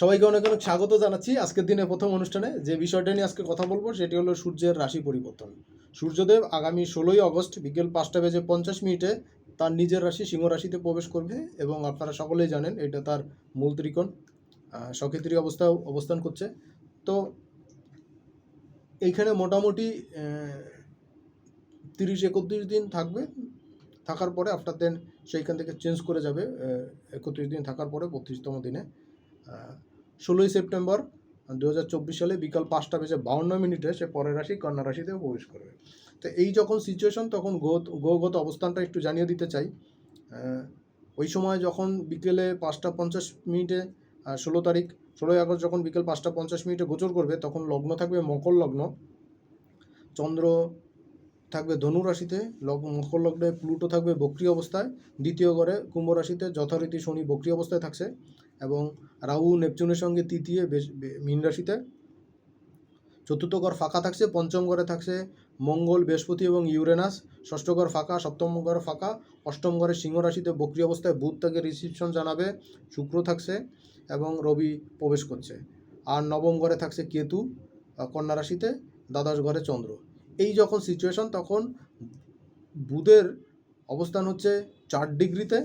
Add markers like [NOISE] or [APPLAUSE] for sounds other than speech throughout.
সবাইকে অনেক অনেক স্বাগত জানাচ্ছি আজকের দিনে প্রথম অনুষ্ঠানে। যে বিষয়টা নিয়ে আজকে কথা বলব সেটি হলো সূর্যের রাশি পরিবর্তন। সূর্যদেব আগামী ষোলোই আগস্ট বিকেল পাঁচটা বেজে পঞ্চাশ মিনিটে তার নিজের রাশি সিংহ রাশিতে প্রবেশ করবে এবং আপনারা সকলেই জানেন এটা তার মূল ত্রিকোণ সক্ষেত্রী অবস্থা অবস্থান করছে। তো এইখানে মোটামুটি তিরিশ একত্রিশ দিন থাকবে। থাকার পরে আফটার দেন সেইখান থেকে চেঞ্জ করে যাবে একত্রিশ দিন থাকার পরে বত্রিশতম দিনে। ষোলোই সেপ্টেম্বর দু হাজার চব্বিশ সালে বিকাল পাঁচটা বেজে বাউন্ন মিনিটে সে পরের রাশি, কন্যা রাশিতে প্রবেশ করবে। তো এই যখন সিচুয়েশন তখন গোগত অবস্থানটা একটু জানিয়ে দিতে চাই। ওই সময় যখন বিকেলে পাঁচটা পঞ্চাশ মিনিটে ষোলো তারিখ, ষোলোই আগস্ট যখন বিকেল পাঁচটা পঞ্চাশ মিনিটে গোচর করবে, তখন লগ্ন থাকবে মকর লগ্ন। চন্দ্র থাকবে ধনু রাশিতে মকর লগ্নে প্লুটো থাকবে বক্রি অবস্থায়। দ্বিতীয় ঘরে কুম্ভ রাশিতে যথারীতি শনি বক্রি অবস্থায় থাকছে। এবং রাহু নেপচুনের সঙ্গে তৃতীয় মীন রাশিতে। চতুর্থ ঘর ফাঁকা থাকছে, পঞ্চম ঘরে থাকছে মঙ্গল, বৃহস্পতি এবং ইউরেনাস। ষষ্ঠ ঘর ফাঁকা, সপ্তম ঘর ফাঁকা, অষ্টম ঘরে সিংহ রাশিতে বক্রি অবস্থায় বুধ তাকে রিসিপশন জানাবে, শুক্র থাকছে এবং রবি প্রবেশ করছে। আর নবম ঘরে থাকছে কেতু কন্যা রাশিতে, দ্বাদশ ঘরে চন্দ্র। এই যখন সিচুয়েশন তখন বুধের অবস্থান হচ্ছে চার ডিগ্রিতে।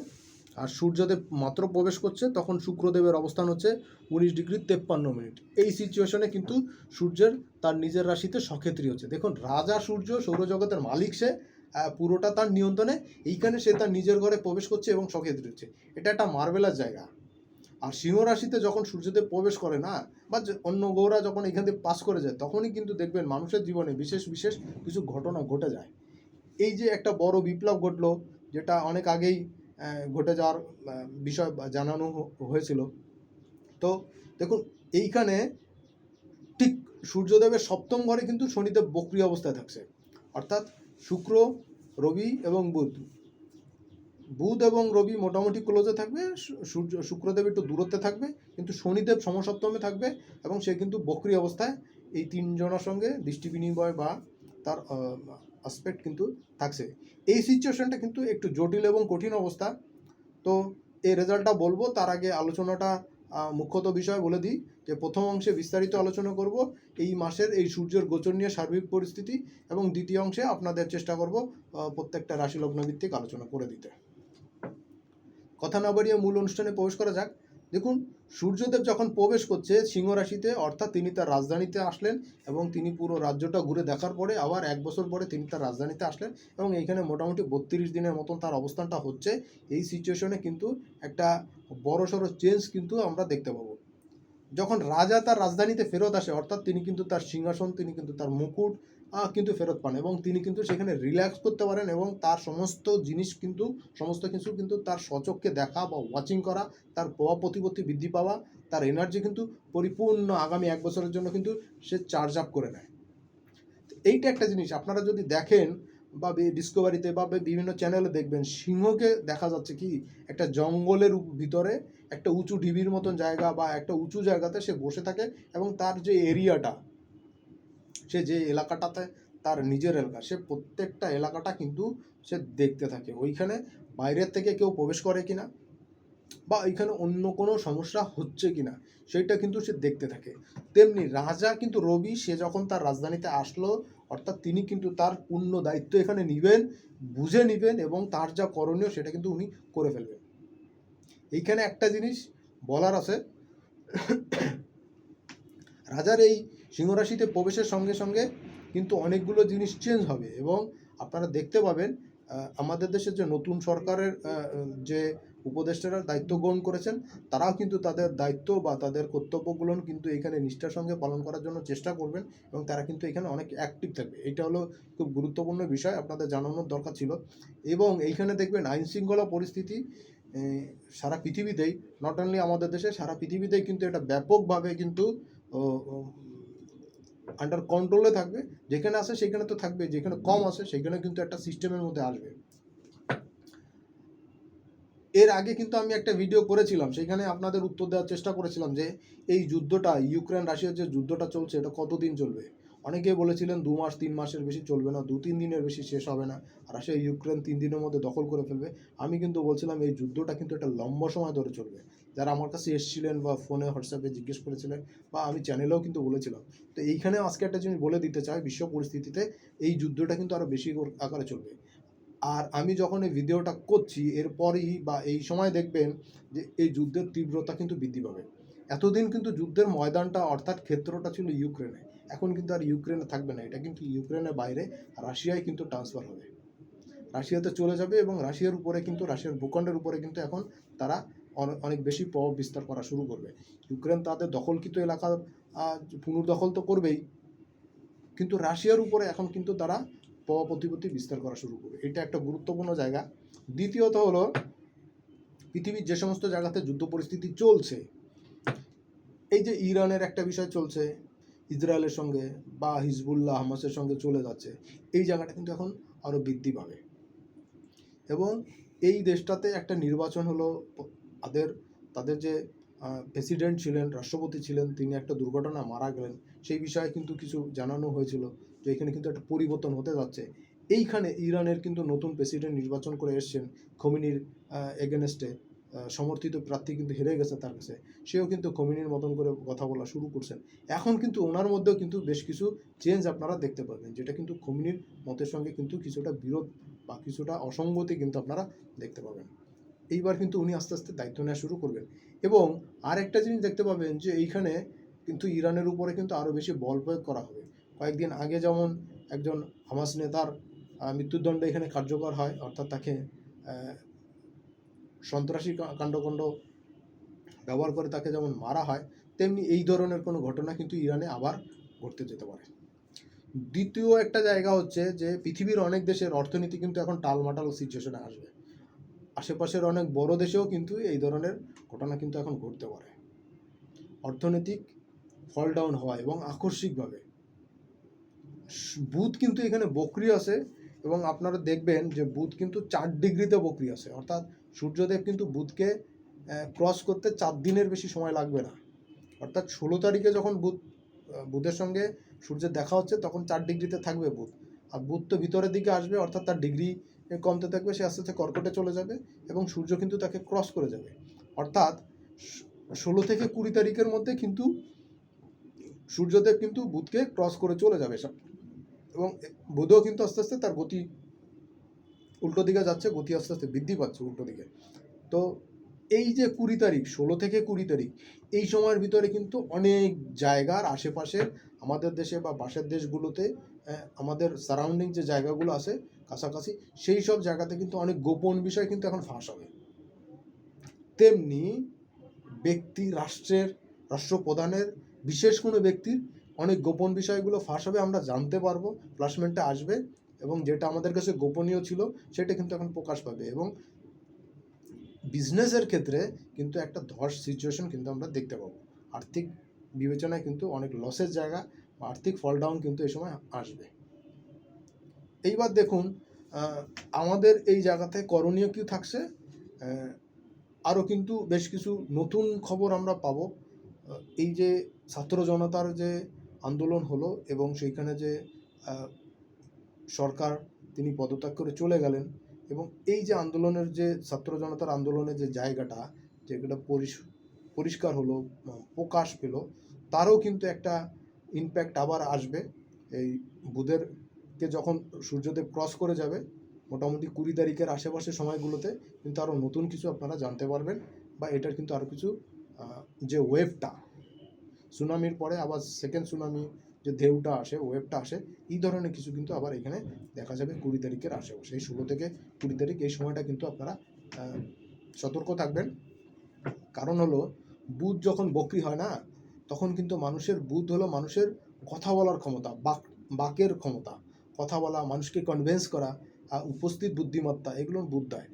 আর সূর্যদেব মাত্র প্রবেশ করছে, তখন শুক্রদেবের অবস্থান হচ্ছে উনিশ ডিগ্রি তেপ্পান্ন মিনিট। এই সিচুয়েশনে কিন্তু সূর্যের তার নিজের রাশিতে সক্ষেত্রী হচ্ছে। দেখুন, রাজা, সূর্য, সৌরজগতের মালিক সে পুরোটা তার নিয়ন্ত্রণে, এইখানে সে তার নিজের ঘরে প্রবেশ করছে এবং সক্ষেত্রী হচ্ছে। এটা একটা মার্বেলার জায়গা। আর সিংহ রাশিতে যখন সূর্যদেব প্রবেশ করে না, বা অন্য গৌরা যখন এখান থেকে পাস করে যায়, তখনই কিন্তু দেখবেন মানুষের জীবনে বিশেষ বিশেষ কিছু ঘটনা ঘটে যায়। এই যে একটা বড় বিপ্লব ঘটলো, যেটা অনেক আগেই ঘটে যাওয়ার বিষয় জানানো হয়েছিল। তো দেখুন, এইখানে ঠিক সূর্যদেবের সপ্তম ঘরে কিন্তু শনিদেব বক্রিয় অবস্থায় থাকছে। অর্থাৎ শুক্র, রবি এবং বুধ। বুধ এবং রবি মোটামুটি ক্লোজে থাকবে সূর্য, শুক্রদেব একটু দূরত্বে থাকবে, কিন্তু শনিদেব সমসপ্তমে থাকবে এবং সে কিন্তু বক্রি অবস্থায় এই তিনজনের সঙ্গে দৃষ্টি বিনিময় বা তার আসপেক্ট কিন্তু থাকছে। এই সিচুয়েশনটা কিন্তু একটু জটিল এবং কঠিন অবস্থা। তো এই রেজাল্টটা বলব, তার আগে আলোচনাটা মুখ্যত বিষয় বলে দিই যে প্রথম অংশে বিস্তারিত আলোচনা করব, এই মাসের এই সূর্যের গোচর নিয়ে সার্বিক পরিস্থিতি এবং দ্বিতীয় অংশে আপনাদের চেষ্টা করব প্রত্যেকটা রাশি লগ্ন ভিত্তিক আলোচনা করে দিতে। কথা না বাড়িয়ে মূল অনুষ্ঠানে প্রবেশ করা যাক। দেখুন, সূর্যদেব যখন প্রবেশ করছে সিংহ রাশিতে অর্থাৎ তিনি তার রাজধানীতে আসলেন এবং তিনি পুরো রাজ্যটা ঘুরে দেখার পরে আবার এক বছর পরে তিনি তার রাজধানীতে আসলেন এবং এইখানে মোটামুটি বত্রিশ দিনের মতন তার অবস্থানটা হচ্ছে। এই সিচুয়েশনে কিন্তু একটা বড়সড় চেঞ্জ কিন্তু আমরা দেখতে পাবো। যখন রাজা তার রাজধানীতে ফেরত আসে, অর্থাৎ তিনি কিন্তু তার সিংহাসন, তিনি কিন্তু তার মুকুট কিন্তু ফেরত পান এবং তিনি কিন্তু সেখানে রিল্যাক্স করতে পারেন এবং তার সমস্ত জিনিস কিন্তু, সমস্ত কিছু কিন্তু তার সচক্ষে দেখা বা ওয়াচিং করা, তার প্রভাব প্রতিপত্তি বৃদ্ধি পাওয়া, তার এনার্জি কিন্তু পরিপূর্ণ আগামী এক বছরের জন্য কিন্তু সে চার্জ আপ করে নেয়। এইটা একটা জিনিস, আপনারা যদি দেখেন বা ডিসকভারিতে বা বিভিন্ন চ্যানেলে দেখবেন, সিংহকে দেখা যাচ্ছে কি, একটা জঙ্গলের ভিতরে একটা উঁচু ঢিবির মতন জায়গা বা একটা উঁচু জায়গাতে সে বসে থাকে এবং তার যে এরিয়াটা, সে যে এলাকাটাতে তার নিজের এলাকা, সে প্রত্যেকটা এলাকাটা কিন্তু সে দেখতে থাকে। ওইখানে বাইরের থেকে কেউ প্রবেশ করে কিনা বা এখানে অন্য কোনো সমস্যা হচ্ছে কিনা সেটা কিন্তু সে দেখতে থাকে। তেমনি রাজা কিন্তু রবি, সে যখন তার রাজধানীতে আসলো, অর্থাৎ তিনি কিন্তু তার পূর্ণ দায়িত্ব এখানে নেবেন, বুঝে নেবেন এবং তার যা করণীয় সেটা কিন্তু উনি করে ফেলবেন। এইখানে একটা জিনিস বলার আছে। রাজার এই সিংহরাশিতে প্রবেশের সঙ্গে সঙ্গে কিন্তু অনেকগুলো জিনিস চেঞ্জ হবে এবং আপনারা দেখতে পাবেন আমাদের দেশের যে নতুন সরকারের যে উপদেষ্টারা দায়িত্ব গ্রহণ করেছেন, তারাও কিন্তু তাদের দায়িত্ব বা তাদের কর্তব্যগুলো কিন্তু এখানে নিষ্ঠার সঙ্গে পালন করার জন্য চেষ্টা করবেন এবং তারা কিন্তু এখানে অনেক অ্যাক্টিভ থাকবে। এটা হলো খুব গুরুত্বপূর্ণ বিষয়, আপনাদের জানানোর দরকার ছিল। এবং এইখানে দেখবেন আইন শৃঙ্খলা পরিস্থিতি সারা পৃথিবীতেই নট অনলি আমাদের দেশে, সারা পৃথিবীতেই কিন্তু এটা ব্যাপকভাবে কিন্তু আন্ডার কন্ট্রোলে থাকবে। যেখানে আসে সেখানে তো থাকবে, যেখানে কম আসে সেখানে কিন্তু একটা সিস্টেমের মধ্যে আসবে। এর আগে কিন্তু আমি একটা ভিডিও করেছিলাম, সেখানে আপনাদের উত্তর দেওয়ার চেষ্টা করেছিলাম যে, এই যুদ্ধটা ইউক্রেন রাশিয়ার যে যুদ্ধটা চলছে, এটা কতদিন চলবে? অনেকেই বলেছিলেন দু মাস, তিন মাসের বেশি চলবে না, দু, তিন দিনের বেশি শেষ হবে না। রাশিয়া, ইউক্রেন তিন দিনের মধ্যে দখল করে ফেলবে। আমি কিন্তু বলছিলাম এই যুদ্ধটা কিন্তু একটা লম্বা সময় ধরে চলবে। যারা আমার কাছে এসেছিলেন বা ফোনে, হোয়াটসঅ্যাপে জিজ্ঞেস করেছিলেন বা আমি চ্যানেলেও কিন্তু বলেছিলাম। তো এইখানে আজকে একটা জিনিস বলে দিতে চাই, বিশ্ব পরিস্থিতিতে এই যুদ্ধটা কিন্তু আরও বেশি করে- আকারে চলবে। আর আমি যখন এই ভিডিওটা করছি, এরপরই বা এই সময় দেখবেন যে এই যুদ্ধের তীব্রতা কিন্তু বৃদ্ধি পাবে। এতদিন কিন্তু যুদ্ধের ময়দানটা অর্থাৎ ক্ষেত্রটা ছিল ইউক্রেনে। এখন কিন্তু আর ইউক্রেনে থাকবে না। এটা কিন্তু ইউক্রেনের বাইরে রাশিয়ায় কিন্তু ট্রান্সফার হবে। রাশিয়াতে চলে যাবে এবং রাশিয়ার উপরে কিন্তু, রাশিয়ার ভূখণ্ডের উপরে কিন্তু এখন তারা অনেক বেশি প্রভাব বিস্তার করা শুরু করবে। ইউক্রেন তাদের দখলকৃত এলাকা পুনর্দখল তো করবেই। কিন্তু রাশিয়ার উপরে এখন কিন্তু তারা প্রভাব প্রতিপত্তি বিস্তার করা শুরু করবে। এটা একটা গুরুত্বপূর্ণ জায়গা। দ্বিতীয়ত হলো, পৃথিবীর যে সমস্ত জায়গাতে যুদ্ধ পরিস্থিতি চলছে, এই যে ইরানের একটা বিষয় চলছে ইসরায়েলের সঙ্গে বা হিজবুল্লাহ হামাসের সঙ্গে চলে যাচ্ছে, এই জায়গাটা কিন্তু এখন আরও বৃদ্ধি পাবে। এবং এই দেশটাতে একটা নির্বাচন হলো, তাদের তাদের যে প্রেসিডেন্ট ছিলেন, রাষ্ট্রপতি ছিলেন, তিনি একটা দুর্ঘটনা মারা গেলেন, সেই বিষয়ে কিন্তু কিছু জানানো হয়েছিল যে এখানে কিন্তু একটা পরিবর্তন হতে যাচ্ছে। এইখানে ইরানের কিন্তু নতুন প্রেসিডেন্ট নির্বাচন করে এসছেন খমিনির এগেনস্টে সমর্থিত প্রার্থী কিন্তু হেরে গেছে তার কাছে। সেও কিন্তু খমিনির মতন করে কথা বলা শুরু করছেন। এখন কিন্তু ওনার মধ্যেও কিন্তু বেশ কিছু চেঞ্জ আপনারা দেখতে পাবেন, যেটা কিন্তু খমিনির মতের সঙ্গে কিন্তু কিছুটা বিরোধ বা কিছুটা অসঙ্গতি কিন্তু আপনারা দেখতে পাবেন। এইবার কিন্তু উনি আস্তে আস্তে দায়িত্ব নেওয়া শুরু করবেন। এবং আর একটা জিনিস দেখতে পাবেন যে এইখানে কিন্তু ইরানের উপরে কিন্তু আরও বেশি বল প্রয়োগ করা হবে। কয়েকদিন আগে যেমন একজন হামাস নেতার মৃত্যুদণ্ড এখানে কার্যকর হয়, অর্থাৎ তাকে সন্ত্রাসী কাণ্ডকণ্ড ব্যবহার করে তাকে যেমন মারা হয়, তেমনি এই ধরনের কোনো ঘটনা কিন্তু ইরানে আবার ঘটতে যেতে পারে। দ্বিতীয় একটা জায়গা হচ্ছে যে, পৃথিবীর অনেক দেশের অর্থনীতি কিন্তু এখন টালমাটাল সিচুয়েশনে আসবে। আশেপাশের অনেক বড় দেশেও কিন্তু এই ধরনের ঘটনা কিন্তু এখন ঘটতে পারে। অর্থনৈতিক ফল ডাউন হওয়া এবং আকস্মিকভাবে বুধ কিন্তু এখানে বকরি আছে এবং আপনারা দেখবেন যে বুধ কিন্তু চার ডিগ্রিতে বকরি আছে। অর্থাৎ সূর্যদেব কিন্তু বুধকে ক্রস করতে চার দিনের বেশি সময় লাগবে না। অর্থাৎ ষোলো তারিখে যখন বুধ বুধের সঙ্গে সূর্যের দেখা হচ্ছে, তখন চার ডিগ্রিতে থাকবে বুধ। আর বুধ তো ভিতরের দিকে আসবে, অর্থাৎ তার ডিগ্রি কমতে থাকবে, সে আস্তে আস্তে কর্কটে চলে যাবে এবং সূর্য কিন্তু তাকে ক্রস করে যাবে। অর্থাৎ ষোলো থেকে কুড়ি তারিখের মধ্যে কিন্তু সূর্যদেব কিন্তু বুধকে ক্রস করে চলে যাবে। এবং বুধও কিন্তু আস্তে আস্তে তার গতি উল্টো দিকে যাচ্ছে, গতি আস্তে আস্তে বৃদ্ধি পাচ্ছে উল্টো দিকে। তো এই যে কুড়ি তারিখ, ষোলো থেকে কুড়ি তারিখ, এই সময়ের ভিতরে কিন্তু অনেক জায়গার আশেপাশে আমাদের দেশে বা পাশের দেশগুলোতে আমাদের সারাউন্ডিং যে জায়গাগুলো আছে কাছাকাছি, সেই সব জায়গাতে কিন্তু অনেক গোপন বিষয় কিন্তু এখন ফাঁস হবে। তেমনি ব্যক্তি, রাষ্ট্রের, রাষ্ট্রপ্রধানের, বিশেষ কোনো ব্যক্তির অনেক গোপন বিষয়গুলো ফাঁস হবে, আমরা জানতে পারব প্লাসমেন্টে আসবে। এবং যেটা আমাদের কাছে গোপনীয় ছিল, সেটা কিন্তু এখন প্রকাশ পাবে এবং বিজনেসের ক্ষেত্রে কিন্তু একটা ধস সিচুয়েশন কিন্তু আমরা দেখতে পাবো। আর্থিক বিবেচনায় কিন্তু অনেক লসের জায়গা বা আর্থিক ফল ডাউন কিন্তু এই সময় আসবে। এইবার দেখুন আমাদের এই জায়গাতে করণীয় কি থাকছে? আরও কিন্তু বেশ কিছু নতুন খবর আমরা পাবো। এই যে ছাত্র জনতার যে আন্দোলন হলো এবং সেইখানে যে সরকার, তিনি পদত্যাগ করে চলে গেলেন এবং এই যে আন্দোলনের যে ছাত্র জনতার আন্দোলনের যে জায়গাটা পরিস- পরিষ্কার হলো প্রকাশ পেল, তারও কিন্তু একটা ইমপ্যাক্ট আবার আসবে। এই বুধেরকে যখন সূর্যদেব ক্রস করে যাবে, মোটামুটি কুড়ি তারিখের আশেপাশে সময়গুলোতে কিন্তু আরও নতুন কিছু আপনারা জানতে পারবেন বা এটার কিন্তু আরও কিছু যে ওয়েভটা সুনামির পরে আবার সেকেন্ড সুনামি যে ঢেউটা আসে ওয়েবটা আসে, এই ধরনের কিছু কিন্তু আবার এখানে দেখা যাবে কুড়ি তারিখের আশেপাশে এই ষোলো থেকে কুড়ি তারিখ এই সময়টা কিন্তু আপনারা সতর্ক থাকবেন। কারণ হলো, বুধ যখন বকরি হয় না, তখন কিন্তু মানুষের, বুধ হলো মানুষের কথা বলার ক্ষমতা, বাক, বাকের ক্ষমতা। কথা বলা, মানুষকে কনভিন্স করা উপস্থিত বুদ্ধিমত্তা, এগুলো বুধ দেয়।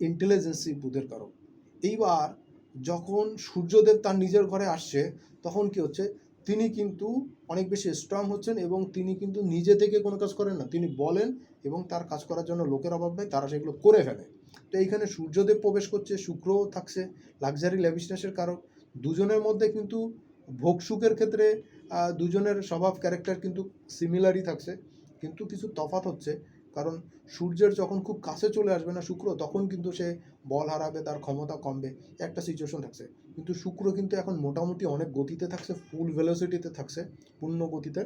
ইন্টেলিজেন্সি বুধের কারণ এইবার যখন সূর্যদেব তার নিজের ঘরে আসছে, তখন কি হচ্ছে? তিনি কিন্তু অনেক বেশি স্ট্রং হচ্ছেন এবং তিনি কিন্তু নিজে থেকে কোনো কাজ করেন না। তিনি বলেন এবং তার কাজ করার জন্য লোকের অভাব নেই, তারা সেগুলো করে ফেলে। তো এইখানে সূর্যদেব প্রবেশ করছে শুক্রও থাকছে লাক্সারি ল্যাভিশনেসের কারক। দুজনের মধ্যে কিন্তু ভোগ সুখের ক্ষেত্রে দুজনের স্বভাব ক্যারেক্টার কিন্তু সিমিলারই থাকছে। কিন্তু কিছু তফাৎ হচ্ছে, কারণ সূর্যের যখন খুব কাছে চলে আসবে না শুক্র, তখন কিন্তু সে বল হারাবে, তার ক্ষমতা কমবে। একটা সিচুয়েশন থাকছে। কিন্তু শুক্র কিন্তু এখন মোটামুটি অনেক গতিতে থাকছে ফুল ভেলোসিটিতে থাকছে, পূর্ণ গতিতে।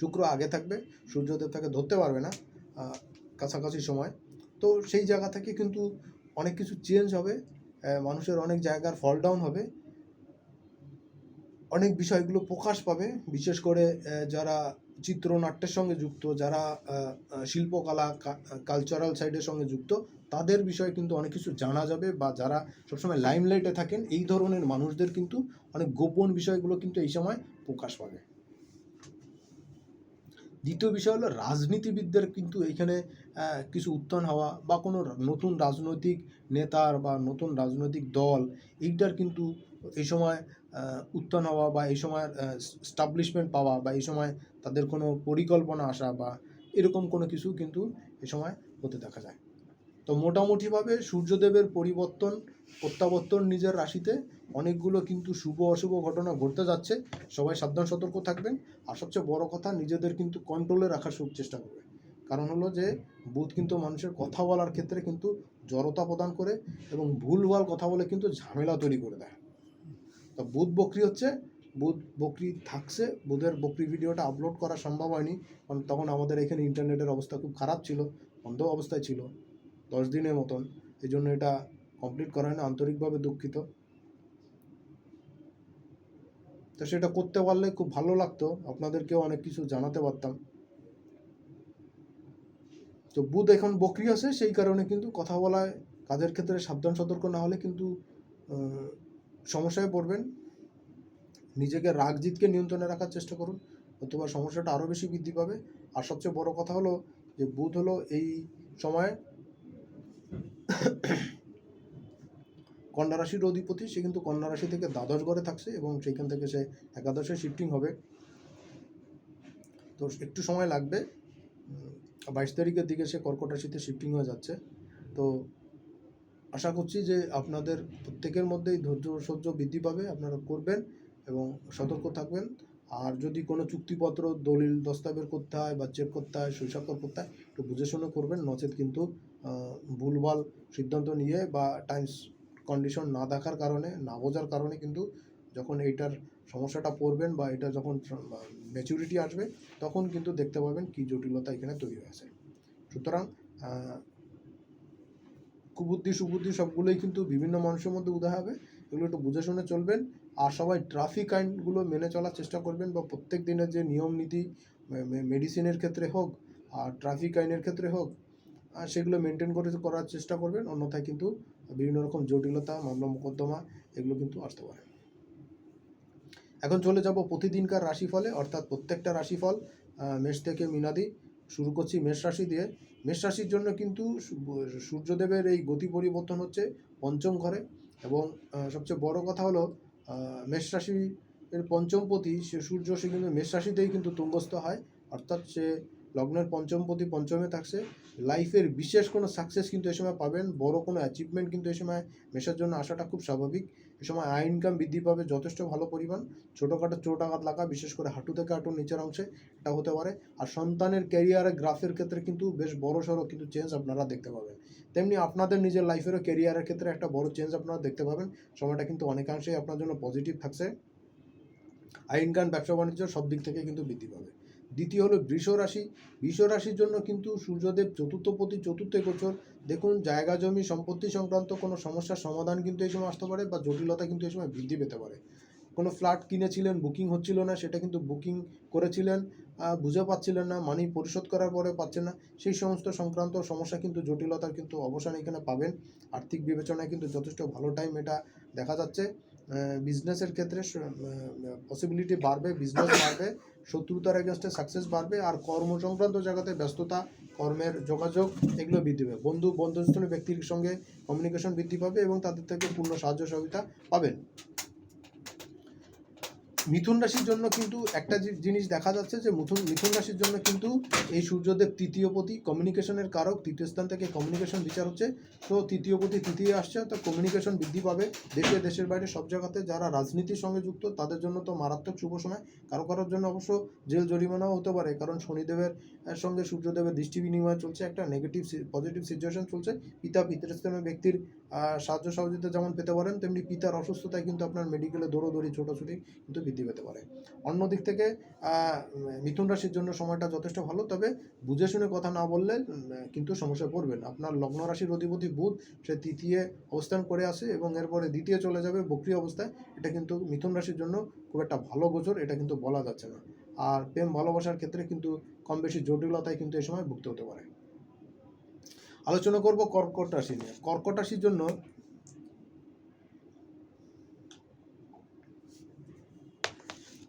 শুক্র আগে থাকবে, সূর্যদেব তাকে ধরতে পারবে না কাছাকাছি সময়। তো সেই জায়গা থেকে কিন্তু অনেক কিছু চেঞ্জ হবে মানুষের অনেক জায়গার ফল ডাউন হবে। অনেক বিষয়গুলো প্রকাশ পাবে, বিশেষ করে যারা চিত্রনাট্যের সঙ্গে যুক্ত, যারা শিল্পকলা কালচারাল সাইডের সঙ্গে যুক্ত তাদের বিষয়ে কিন্তু অনেক কিছু জানা যাবে বা যারা সবসময় লাইমলাইটে থাকেন, এই ধরনের মানুষদের কিন্তু অনেক গোপন বিষয়গুলো কিন্তু এই সময় প্রকাশ পাবে। দ্বিতীয় বিষয় হলো রাজনীতিবিদদের কিন্তু এইখানে কিছু উত্থান হওয়া বা কোনো নতুন রাজনৈতিক নেতার বা নতুন রাজনৈতিক দল, এইটার কিন্তু এই সময় উত্থান হওয়া বা এই সময় স্টাবলিশমেন্ট পাওয়া বা এই সময় তাদের কোনো পরিকল্পনা আসা বা এরকম কোনো কিছু কিন্তু এ সময় হতে দেখা যায়। তো মোটামুটিভাবে সূর্যদেবের পরিবর্তন, প্রত্যাবর্তন নিজের রাশিতে, অনেকগুলো কিন্তু শুভ অশুভ ঘটনা ঘটতে যাচ্ছে। সবাই সাবধান, সতর্ক থাকবেন। আর সবচেয়ে বড় কথা, নিজেদের কিন্তু কন্ট্রোলে রাখার সু- চেষ্টা করবে কারণ হলো যে, বুধ কিন্তু মানুষের কথা বলার ক্ষেত্রে কিন্তু জড়তা প্রদান করে এবং ভুলভাল কথা বলে কিন্তু ঝামেলা তৈরি করে দেয়। তো বুধ বকরি হচ্ছে, বুধ বকরি থাকছে, বুধের বকরি ভিডিওটা আপলোড করা সম্ভব হয়নি। কারণ তখন আমাদের এখানে ইন্টারনেটের অবস্থা খুব খারাপ ছিল বন্ধ অবস্থায় ছিল। দশ দিনের মতন। এই জন্য এটা কমপ্লিট করা হয়নি আন্তরিকভাবে দুঃখিত। তো সেটা করতে পারলে খুব ভালো লাগতো, আপনাদেরকেও অনেক কিছু জানাতে পারতাম। তো বুধ এখন বকরি আছে, সেই কারণে কিন্তু কথা বলায়, কাজের ক্ষেত্রে সাবধান, সতর্ক না হলে কিন্তু সমস্যায় পড়বেন। নিজেকে রাগ জিতকে নিয়ন্ত্রণে রাখার চেষ্টা করুন, অথবা সমস্যাটা আরও বেশি বৃদ্ধি পাবে। আর সবচেয়ে বড় কথা হলো যে, বুধ হলো এই সময় [COUGHS] কন্যা রাশির অধিপতি, সে কিন্তু কন্যা রাশি থেকে দ্বাদশ ঘরে থাকছে এবং সেইখান থেকে সে একাদশে শিফটিং হবে। তো একটু সময় লাগবে। বাইশ তারিখের দিকে সে কর্কট রাশিতে শিফটিং হয়ে যাচ্ছে। তো আশা করছি যে আপনাদের প্রত্যেকের মধ্যেই ধৈর্য সহ্য বৃদ্ধি পাবে, আপনারা করবেন এবং সতর্ক থাকবেন। আর যদি কোনো চুক্তিপত্র, দলিল, দস্তাবেজ করতে হয় বা চেক করতে হয় শৈশাক্ষর করতে হয়, একটু বুঝে শুনে করবেন, নচেত কিন্তু ভুলভাল সিদ্ধান্ত নিয়ে বা টাইমস কন্ডিশন না দেখার কারণে, না বোঝার কারণে কিন্তু যখন এইটার সমস্যাটা পড়বেন বা এটা যখন ম্যাচুরিটি আসবে, তখন কিন্তু দেখতে পাবেন কি জটিলতা এখানে তৈরি হয়েছে। সুতরাং কুবুদ্ধি, সুবুদ্ধি সবগুলোই কিন্তু বিভিন্ন মানুষের মধ্যে উদয় হবে। এগুলো একটু বুঝে শুনে চলবেন আর সবাই ট্রাফিক আইনগুলো মেনে চলার চেষ্টা করবেন বা প্রত্যেক দিনের যে নিয়ম নীতি মেডিসিনের ক্ষেত্রে হোক আর ট্রাফিক আইনের ক্ষেত্রে হোক সেগুলো মেনটেন করে করার চেষ্টা করবেন। অন্যথায় কিন্তু বিভিন্ন রকম জটিলতা, মামলা, মোকদ্দমা, এগুলো কিন্তু আসতে পারে। এখন চলে যাব প্রতিদিনকার রাশিফলে, অর্থাৎ প্রত্যেকটা রাশিফল মেষ থেকে মিনাদি শুরু করছি মেষ রাশি দিয়ে। মেষ রাশির জন্য কিন্তু সূর্যদেবের এই গতি পরিবর্তন হচ্ছে পঞ্চম ঘরে এবং সবচেয়ে বড় কথা হলো মেষ রাশি এর পঞ্চমপতি সে সূর্য, সে কিন্তু মেষ রাশিতেই কিন্তু তুঙ্গস্থ হয়। অর্থাৎ সে লগ্নের পঞ্চমপতি পঞ্চমে থাকছে। লাইফের বিশেষ কোনো সাকসেস কিন্তু এ সময় পাবেন, বড় কোনো অ্যাচিভমেন্ট কিন্তু এ সময় মেশার জন্য আসাটা খুব স্বাভাবিক। এ সময় আয় ইনকাম বৃদ্ধি পাবে যথেষ্ট ভালো পরিমাণ। ছোটোখাটো চোট আঘাত লাগা, বিশেষ করে হাঁটু থেকে হাঁটুর নিচের অংশে এটা হতে পারে। আর সন্তানের ক্যারিয়ারে গ্রাফের ক্ষেত্রে কিন্তু বেশ বড় সড়ো কিন্তু চেঞ্জ আপনারা দেখতে পাবেন। তেমনি আপনাদের নিজের লাইফেরও ক্যারিয়ারের ক্ষেত্রে একটা বড় চেঞ্জ আপনারা দেখতে পাবেন। সময়টা কিন্তু অনেকাংশেই আপনার জন্য পজিটিভ থাকছে। আয় ইনকাম ব্যবসা বাণিজ্য সব দিক থেকে কিন্তু বৃদ্ধি পাবে। দ্বিতীয় হলো বৃষ রাশি। বৃষ রাশির জন্য কিন্তু সূর্যদেব চতুর্থপতি চতুর্থে গোচর। দেখুন, জায়গা, জমি, সম্পত্তি সংক্রান্ত কোনো সমস্যার সমাধান কিন্তু এই সময় আসতে পারে বা জটিলতা কিন্তু এই সময় বৃদ্ধি পেতে পারে। কোনো ফ্ল্যাট কিনেছিলেন, বুকিং হচ্ছিল না, সেটা কিন্তু বুকিং করেছিলেন বুঝে পাচ্ছিলেন না, মানি পরিশোধ করার পরে পাচ্ছেন না। সেই সমস্ত সংক্রান্ত সমস্যা কিন্তু, জটিলতার কিন্তু অবসান এখানে পাবেন। আর্থিক বিবেচনায় কিন্তু যথেষ্ট ভালো টাইম এটা দেখা যাচ্ছে। বিজনেসের ক্ষেত্রে পসিবিলিটি বাড়বে বিজনেস বাড়বে। শত্রুতার এগেনস্টে সাকসেস বাড়বে আর কর্ম সংক্রান্ত জায়গাতে ব্যস্ততা, কর্মের যোগাযোগ এগুলো বৃদ্ধি পাবে। বন্ধু বন্ধুস্থলীয় ব্যক্তির সঙ্গে কমিউনিকেশন বৃদ্ধি পাবে এবং তাদের থেকে পূর্ণ সাহায্য সহযোগিতা পাবেন। মিথুন রাশির জন্য কিন্তু একটা জিনিস দেখা যাচ্ছে যে মিথুন মিথুন রাশির জন্য কিন্তু এই সূর্যদেব তৃতীয় পতি কমিউনিকেশনের কারক, তৃতীয় স্থান থেকে কমিউনিকেশন বিচার হচ্ছে। তো তৃতীয় পতি তৃতীয় আসছে, তো কমিউনিকেশন বৃদ্ধি পাবে। দেশে, দেশের বাইরে সব জায়গাতে যারা রাজনীতির সঙ্গে যুক্ত, তাদের জন্য তো মারাত্মক শুভ সময়। কারও কারোর জন্য অবশ্য জেল জরিমানাও হতে পারে, কারণ শনিদেবের সঙ্গে সূর্যদেবের দৃষ্টি বিনিময় চলছে, একটা নেগেটিভ পজিটিভ সিচুয়েশন চলছে। পিতা পিতৃস্থানীয় ব্যক্তির সাহায্য সহযোগিতা যেমন পেতে পারেন, তেমনি পিতার অসুস্থতায় কিন্তু আপনার মেডিকেলে দৌড়োদৌড়ি, ছোটাছুটি কিন্তু বৃদ্ধি পেতে পারে। অন্যদিক থেকে মিথুন রাশির জন্য সময়টা যথেষ্ট ভালো, তবে বুঝে শুনে কথা না বললে কিন্তু সমস্যায় পড়বেন। আপনার লগ্ন রাশির অধিপতি বুধ, সে তৃতীয় অবস্থান করে আসে এবং এরপরে দ্বিতীয় চলে যাবে বক্রি অবস্থায়। এটা কিন্তু মিথুন রাশির জন্য খুব একটা ভালো গোচর, এটা কিন্তু বলা যাচ্ছে না। আর প্রেম ভালোবাসার ক্ষেত্রে কিন্তু কম বেশি জটিলতায় কিন্তু এই সময় ভুগতে হতে পারে। আলোচনা করব কর্কট রাশি নিয়ে। কর্কট রাশির জন্য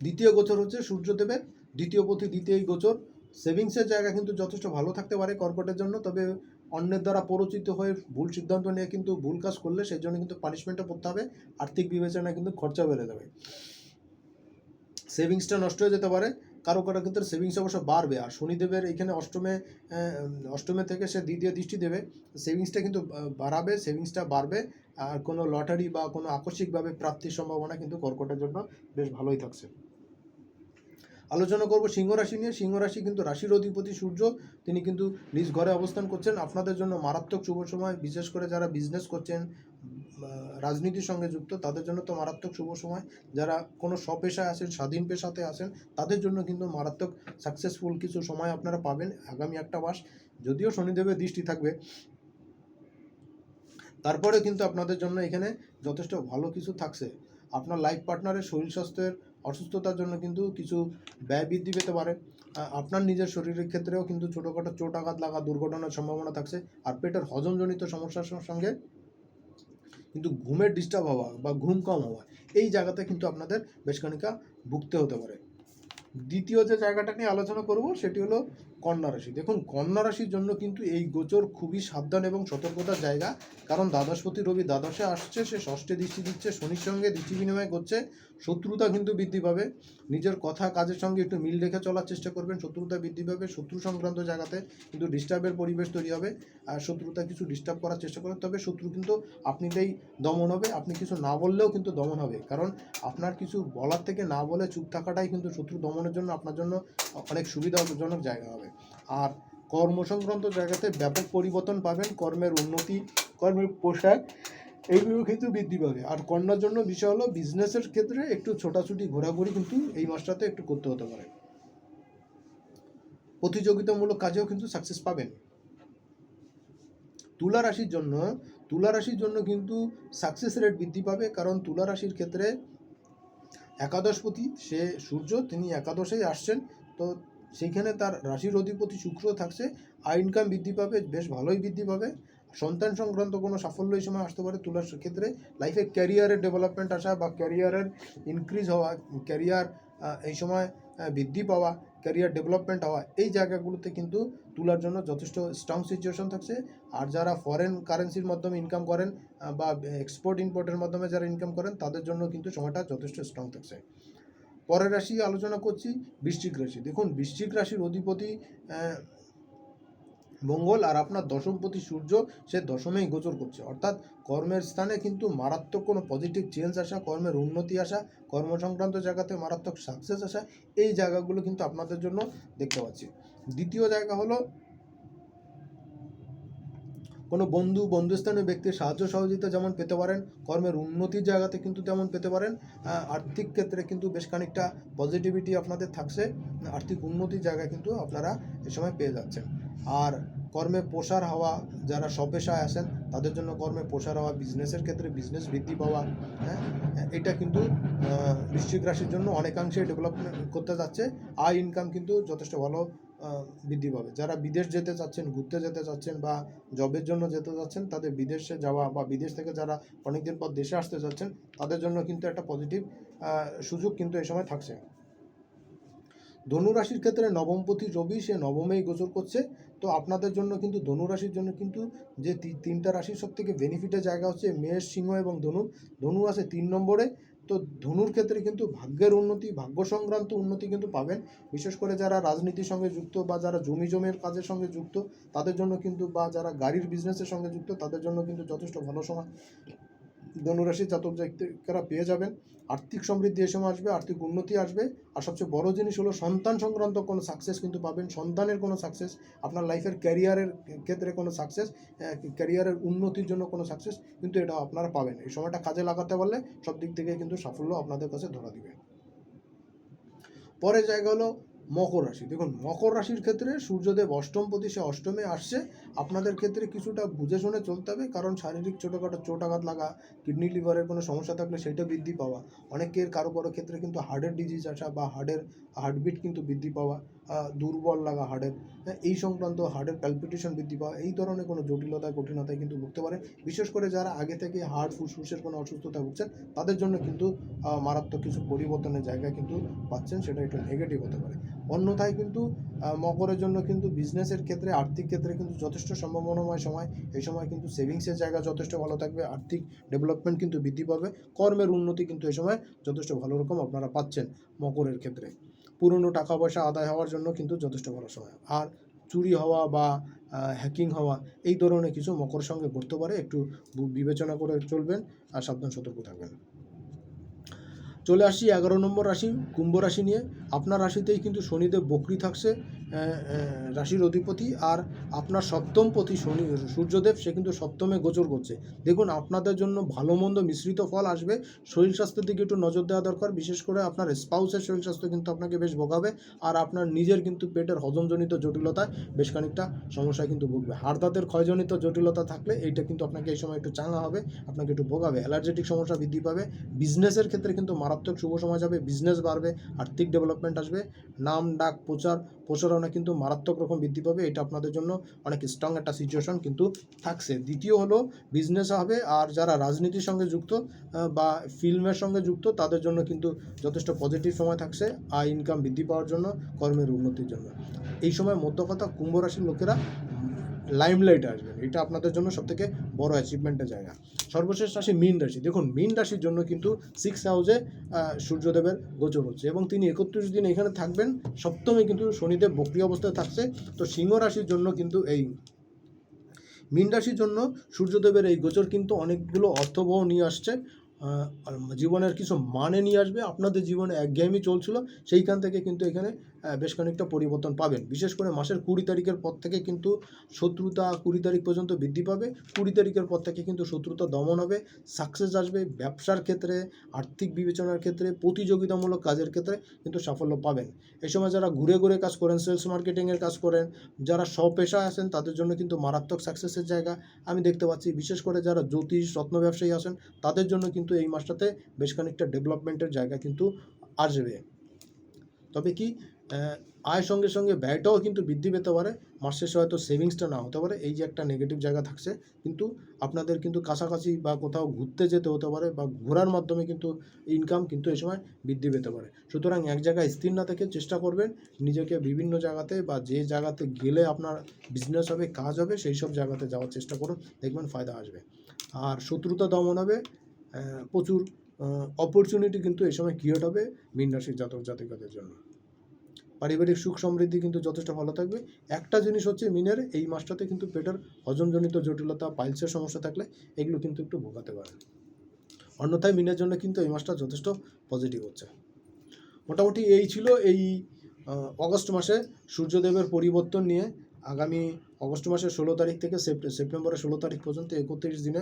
দ্বিতীয় গোচর হচ্ছে সূর্যদেবের। দ্বিতীয় পথে দ্বিতীয় গোচর। সেভিংসের জায়গা কিন্তু যথেষ্ট ভালো থাকতে পারে কর্কটের জন্য, তবে অন্যের দ্বারা পরিচিত হয়ে ভুল সিদ্ধান্ত নিয়ে কিন্তু ভুল কাজ করলে সেই জন্য কিন্তু পানিশমেন্টও পড়তে হবে, আর্থিক বিবেচনায় কিন্তু খরচা বেড়ে যাবে। সেভিংসটা নষ্ট হয়ে যেতে পারে কারও কারও ক্ষেত্রে সেভিংস অবশ্য বাড়বে। আর শনিদেবের এখানে অষ্টমে অষ্টমে থেকে সে দ্বিতীয় দৃষ্টি দেবে। সেভিংসটা কিন্তু বাড়াবে, সেভিংসটা বাড়বে। আর কোনো লটারি বা কোনো আকস্মিকভাবে প্রাপ্তির সম্ভাবনা কিন্তু কর্কটের জন্য বেশ ভালোই থাকছে। আলোচনা করব সিংহ রাশি নিয়ে। সিংহ রাশি কিন্তু রাশির অধিপতি সূর্য। তিনি কিন্তু নিজ ঘরে অবস্থান করছেন। আপনাদের জন্য মারাত্মক শুভ সময়। বিশেষ করে যারা বিজনেস করছেন রাজনীতির সঙ্গে যুক্ত, তাদের জন্য তো মারাত্মক শুভ সময়। যারা কোনো স্বপেশায় আছেন স্বাধীন পেশাতে আছেন তাদের জন্য কিন্তু মারাত্মক সাকসেসফুল কিছু সময় আপনারা পাবেন আগামী একটা মাস। যদিও শনিদেবের দৃষ্টি থাকবে। তারপরে কিন্তু আপনাদের জন্য এখানে যথেষ্ট ভালো কিছু থাকছে। আপনার লাইফ পার্টনারের শরীর স্বাস্থ্যের অসুস্থতার জন্য কিন্তু কিছু ব্যয় বৃদ্ধি পেতে পারে। আপনার নিজের শরীরের ক্ষেত্রেও কিন্তু ছোটোখাটো চোট আঘাত লাগা দুর্ঘটনার সম্ভাবনা থাকছে। আর পেটের হজমজনিত সমস্যার সঙ্গে কিন্তু ঘুমের ডিস্টার্ব হওয়া বা ঘুম কম হওয়া, এই জায়গাতে কিন্তু আপনাদের বেশ খানিকা ভুগতে হতে পারে। দ্বিতীয় যে জায়গাটা নিয়ে আলোচনা করব, সেটি হলো কন্যা রাশি। দেখুন, কন্যা রাশির জন্য কিন্তু এই গোচর খুবই সাবধান এবং সতর্কতার জায়গা। কারণ দ্বাদশপতি রবি দ্বাদশে আসছে, সে ষষ্ঠে দৃষ্টি দিচ্ছে, শনির সঙ্গে দৃষ্টি বিনিময় করছে, শত্রুতা কিন্তু বৃদ্ধি পাবে। নিজের কথা, কাজের সঙ্গে একটু মিল রেখে চলার চেষ্টা করবেন, শত্রুতা বৃদ্ধি পাবে, শত্রু সংক্রান্ত জায়গাতে কিন্তু ডিস্টার্বের পরিবেশ তৈরি হবে, আর শত্রুতা কিছু ডিস্টার্ব করার চেষ্টা করবে তবে শত্রু কিন্তু আপনিতেই দমন হবে, আপনি কিছু না বললেও কিন্তু দমন হবে। কারণ আপনার কিছু বলার থেকে না বলে চুপ থাকাটাই কিন্তু শত্রু দমনের জন্য আপনার জন্য অনেক সুবিধাজনক জায়গা হবে। আর কর্ম সংক্রান্ত জায়গাতে ব্যাপক পরিবর্তন পাবেন, কর্মের উন্নতি, কর্মের পোশাক এইগুলো কিন্তু বৃদ্ধি পাবে। আর কন্যার জন্য বিষয় হলো বিজনেসের ক্ষেত্রে একটু ছোটাছুটি, ঘোরাঘুরি কিন্তু এই মাসটাতে একটু করতে হতে পারে। প্রতিযোগিতামূলক কাজেও কিন্তু সাকসেস পাবেন। তুলা রাশির জন্য, তুলা রাশির জন্য কিন্তু সাকসেস রেট বৃদ্ধি পাবে, কারণ তুলা রাশির ক্ষেত্রে একাদশপতি সে সূর্য, তিনি একাদশেই আসছেন। তো সেইখানে তার রাশির অধিপতি শুক্র থাকছে আয় ইনকাম বৃদ্ধি পাবে, বেশ ভালোই বৃদ্ধি পাবে। সন্তান সংক্রান্ত কোনো সাফল্য এই সময় আসতে পারে তুলার ক্ষেত্রে। লাইফে ক্যারিয়ারের ডেভেলপমেন্ট আসা বা ক্যারিয়ারের ইনক্রিজ হওয়া ক্যারিয়ার এই সময় বৃদ্ধি পাওয়া ক্যারিয়ার ডেভেলপমেন্ট হওয়া, এই জায়গাগুলোতে কিন্তু তুলার জন্য যথেষ্ট স্ট্রং সিচুয়েশন থাকছে। আর যারা ফরেন কারেন্সির মাধ্যমে ইনকাম করেন বা এক্সপোর্ট ইম্পোর্টের মাধ্যমে যারা ইনকাম করেন, তাদের জন্য কিন্তু সময়টা যথেষ্ট স্ট্রং থাকছে। পরের রাশি আলোচনা করছি, বৃশ্চিক রাশি। দেখুন, বৃশ্চিক রাশির অধিপতি মঙ্গল আর আপনার দশমপতি সূর্য, সে দশমেই গোচর করছে। অর্থাৎ কর্মের স্থানে কিন্তু মারাত্মক কোনো পজিটিভ চেঞ্জ আসা, কর্মের উন্নতি আসা কর্ম সংক্রান্ত জায়গাতে মারাত্মক সাকসেস আসা, এই জায়গাগুলো কিন্তু আপনাদের জন্য দেখতে পাচ্ছি। দ্বিতীয় জায়গা হলো কোনো বন্ধু, বন্ধুস্থানীয় ব্যক্তির সাহায্য, সহযোগিতা যেমন পেতে পারেন, কর্মের উন্নতির জায়গাতে কিন্তু তেমন পেতে পারেন আর্থিক ক্ষেত্রে কিন্তু বেশ খানিকটা পজিটিভিটি আপনাদের থাকছে, আর্থিক উন্নতির জায়গা কিন্তু আপনারা এ সময় পেয়ে যাচ্ছেন। আর কর্মে প্রসার হওয়া, যারা স্বপেশায় আসেন, তাদের জন্য কর্মে প্রসার হওয়া বিজনেসের ক্ষেত্রে বিজনেস বৃদ্ধি পাওয়া হ্যাঁ এটা কিন্তু বৃশ্চিক রাশির জন্য অনেকাংশে ডেভেলপমেন্ট করতে যাচ্ছে। আয় ইনকাম কিন্তু যথেষ্ট ভালো বৃদ্ধি পাবে। যারা বিদেশ যেতে চাচ্ছেন, ঘুরতে যেতে চাচ্ছেন বা জবের জন্য যেতে চাচ্ছেন, তাদের বিদেশে যাওয়া বা বিদেশ থেকে যারা অনেকদিন পর দেশে আসতে চাচ্ছেন, তাদের জন্য কিন্তু একটা পজিটিভ সুযোগ কিন্তু এই সময় থাকছে। ধনু রাশির ক্ষেত্রে নবমপতি রবি, সে নবমেই গোচর করছে। তো আপনাদের জন্য কিন্তু ধনু রাশির জন্য কিন্তু যে তিনটা রাশির সব থেকে বেনিফিটের জায়গা হচ্ছে মেষ, সিংহ এবং ধনু। ধনু আছে তিন নম্বরে তো ধনুর ক্ষেত্রে কিন্তু ভাগ্যের উন্নতি, ভাগ্য সংক্রান্ত উন্নতি কিন্তু পাবেন। বিশেষ করে যারা রাজনীতির সঙ্গে যুক্ত বা যারা জমি জমির কাজের সঙ্গে যুক্ত, তাদের জন্য কিন্তু বা যারা গাড়ির বিজনেসের সঙ্গে যুক্ত, তাদের জন্য কিন্তু যথেষ্ট ভালো সময়। ধনুরাশি জাতক জাতিকারা পেয়ে যাবেন। আর্থিক সমৃদ্ধি এ সময় আসবে, আর্থিক উন্নতি আসবে। আর সবচেয়ে বড় জিনিস হলো সন্তান সংক্রান্ত কোনো সাকসেস কিন্তু পাবেন। সন্তানের কোনো সাকসেস আপনার লাইফের ক্যারিয়ারের ক্ষেত্রে কোনো সাকসেস ক্যারিয়ারের উন্নতির জন্য কোনো সাকসেস কিন্তু এটা আপনারা পাবেন। এই সময়টা কাজে লাগাতে পারলে সব দিক থেকে কিন্তু সাফল্য আপনাদের কাছে ধরা দিবে। পরের জায়গা হলো মকর রাশি। দেখুন, মকর রাশির ক্ষেত্রে সূর্যদেব অষ্টমপতি সে অষ্টমে আসছে। আপনাদের ক্ষেত্রে কিছুটা বুঝে শুনে চলতে হবে কারণ শারীরিক ছোটোখাটো চোট আঘাত লাগা কিডনি লিভারের কোনো সমস্যা থাকলে সেটা বৃদ্ধি পাওয়া। অনেকের কারও কারও ক্ষেত্রে কিন্তু হার্টের ডিজিজ আসা বা হার্টের হার্টবিট কিন্তু বৃদ্ধি পাওয়া দুর্বল লাগা হার্টের হ্যাঁ, এই সংক্রান্ত হার্টের প্যালপিটেশন বৃদ্ধি পাওয়া এই ধরনের কোনো জটিলতায় কঠিনতায় কিন্তু ভুগতে পারে। বিশেষ করে যারা আগে থেকে হার্ট ফুসফুসের কোনো অসুস্থতা ভুগছেন তাদের জন্য কিন্তু মারাত্মক কিছু পরিবর্তনের জায়গা কিন্তু পাচ্ছেন সেটা একটু নেগেটিভ হতে পারে। অন্যথায় কিন্তু মকরের জন্য কিন্তু বিজনেসের ক্ষেত্রে, আর্থিক ক্ষেত্রে কিন্তু যথেষ্ট সম্ভাবনাময় সময়। এই সময় কিন্তু সেভিংসের জায়গা যথেষ্ট ভালো থাকবে, আর্থিক ডেভেলপমেন্ট কিন্তু বৃদ্ধি পাবে, কর্মের উন্নতি কিন্তু এই সময় যথেষ্ট ভালো রকম আপনারা পাচ্ছেন মকরের ক্ষেত্রে। পুরনো টাকা পয়সা আদায় হওয়ার জন্য কিন্তু যথেষ্ট ভালো সময়। আর চুরি হওয়া বা হ্যাকিং হওয়া, এই ধরনের কিছু মকর সঙ্গে ঘটতে পারে, একটু বিবেচনা করে চলবেন আর সাবধান সতর্ক থাকবেন। চলে আসি এগারো নম্বর রাশি কুম্ভ রাশি নিয়ে। আপনার রাশিতেই কিন্তু শনিদেব বকরি থাকছে। রাশির অধিপতি আর আপনার সপ্তম পতি শনি, সূর্যদেব, সে কিন্তু সপ্তমে গোচর করছে। দেখুন, আপনাদের জন্য ভালো মন্দ মিশ্রিত ফল আসবে। শরীর স্বাস্থ্যের দিকে একটু নজর দেওয়া দরকার। বিশেষ করে আপনার স্পাউসের শরীর স্বাস্থ্য কিন্তু আপনাকে বেশ ভোগাবে আর আপনার নিজের কিন্তু পেটের হজমজনিত জটিলতায় বেশ খানিকটা সমস্যায় কিন্তু ভুগবে। হাড়দাঁতের ক্ষয়জনিত জটিলতা থাকলে এইটা কিন্তু আপনাকে এই সময় একটু চাঙা হবে, আপনাকে একটু ভোগাবে। অ্যালার্জেটিক সমস্যা বৃদ্ধি পাবে। বিজনেসের ক্ষেত্রে কিন্তু মারাত্মক শুভ সময় যাবে বিজনেস বাড়বে, আর্থিক ডেভেলপমেন্ট আসবে, নাম, ডাক, প্রচার প্রচারণা কিন্তু মারাত্মক রকম বৃদ্ধি পাবে, এটা আপনাদের জন্য অনেক স্ট্রং একটা সিচুয়েশন কিন্তু থাকছে। দ্বিতীয় হলো বিজনেস হবে, আর যারা রাজনীতির সঙ্গে যুক্ত বা ফিল্মের সঙ্গে যুক্ত, তাদের জন্য কিন্তু যথেষ্ট পজিটিভ সময় থাকছে আর ইনকাম বৃদ্ধি পাওয়ার জন্য, কর্মের উন্নতির জন্য। এই সময় মধ্যকথা কুম্ভ রাশির লোকেরা লাইমলাইটে আসবেন এটা আপনাদের জন্য সবথেকে বড় অ্যাচিভমেন্টের জায়গা। সর্বশেষ রাশি মীন রাশি। দেখুন, মীন রাশির জন্য কিন্তু সিক্স হাউসে সূর্যদেবের গোচর হচ্ছে এবং তিনি একত্রিশ দিন এখানে থাকবেন। সপ্তমে কিন্তু শনিদেব বক্রিয় অবস্থায় থাকছে। তো সিংহ রাশির জন্য কিন্তু এই মীন রাশির জন্য সূর্যদেবের এই গোচর কিন্তু অনেকগুলো অর্থবহ নিয়ে আসছে। জীবনের কিছু মানে নিয়ে আসবে। আপনাদের জীবনে একঘেয়েমি চলছিল। সেইখান থেকে কিন্তু এখানে বেশ খানিকটা পরিবর্তন পাবেন। বিশেষ করে মাসের কুড়ি তারিখের পর থেকে কিন্তু শত্রুতা কুড়ি তারিখ পর্যন্ত বৃদ্ধি পাবে। কুড়ি তারিখের পর থেকে কিন্তু শত্রুতা দমন হবে সাকসেস আসবে ব্যবসার ক্ষেত্রে, আর্থিক বিবেচনার ক্ষেত্রে, প্রতিযোগিতামূলক কাজের ক্ষেত্রে কিন্তু সাফল্য পাবেন। এই সময় যারা ঘুরে ঘুরে কাজ করেন সেলস মার্কেটিংয়ের কাজ করেন, যারা স্বপেশায় আছেন তাদের জন্য কিন্তু মারাত্মক সাকসেসের জায়গা। আমি দেখতে পাচ্ছি, বিশেষ করে যারা জ্যোতিষ, রত্ন ব্যবসায়ী আছেন তাদের জন্য কিন্তু এই মাসটাতে বেশ খানিকটা ডেভেলপমেন্টের জায়গা কিন্তু আসবে। তবে কি আয় সঙ্গে সঙ্গে ব্যয়টাও কিন্তু বৃদ্ধি পেতে পারে। মাস শেষে হয়তো সেভিংসটা না হতে পারে। এই যে একটা নেগেটিভ জায়গা থাকছে, কিন্তু আপনাদের কিন্তু কাছাকাছি বা কোথাও ঘুরতে যেতে হতে পারে বা ঘোরার মাধ্যমে কিন্তু ইনকাম কিন্তু এই সময় বৃদ্ধি পেতে পারে। সুতরাং এক জায়গায় স্থির না থেকে চেষ্টা করবেন নিজেকে বিভিন্ন জায়গাতে বা যে জায়গাতে গেলে আপনার বিজনেস হবে, কাজ হবে, সেই সব জায়গাতে যাওয়ার চেষ্টা করুন। দেখবেন ফায়দা আসবে। আর শত্রুতা দমন হবে প্রচুর অপরচুনিটি কিন্তু এই সময় ক্রিয়েট হবে মীন রাশির জাতক জাতিকাদের জন্য। পারিবারিক সুখ সমৃদ্ধি কিন্তু যথেষ্ট ভালো থাকবে। একটা জিনিস হচ্ছে মিনের, এই মাসটাতে কিন্তু পেটের হজমজনিত জটিলতা, পাইলসের সমস্যা থাকলে এগুলো কিন্তু একটু ভোগাতে পারে অন্যথায় মিনের জন্য কিন্তু এই মাসটা যথেষ্ট পজিটিভ হচ্ছে। মোটামুটি এই ছিল এই অগস্ট মাসে সূর্যদেবের পরিবর্তন নিয়ে আগামী অগস্ট মাসের ষোলো তারিখ থেকে সেপ্টে- সেপ্টেম্বরের ষোলো তারিখ পর্যন্ত একত্রিশ দিনে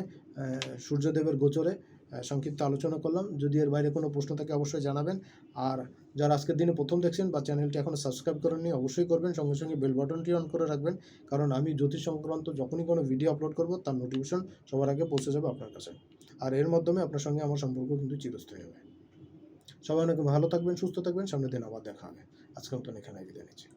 সূর্যদেবের গোচরে সংক্ষিপ্ত আলোচনা করলাম। যদি এর বাইরে কোনো প্রশ্ন থাকে, অবশ্যই জানাবেন। আর যারা আজকের দিনে প্রথম দেখছেন বা চ্যানেলটি এখনও সাবস্ক্রাইব করেননি, অবশ্যই করবেন। সঙ্গে সঙ্গে বেল বাটনটি অন করে রাখবেন। কারণ আমি জ্যোতিষ সংক্রান্ত যখনই কোনো ভিডিও আপলোড করব, তার নোটিফিকেশন সবার আগে পৌঁছে যাবে আপনার কাছে। আর এর মাধ্যমে আপনার সঙ্গে আমার সম্পর্ক কিন্তু চিরস্থায়ী হবে। সবাই অনেক ভালো থাকবেন, সুস্থ থাকবেন। সামনের দিন আবার দেখা হবে। আজকের মতন এখানে বিদায় নিচ্ছি।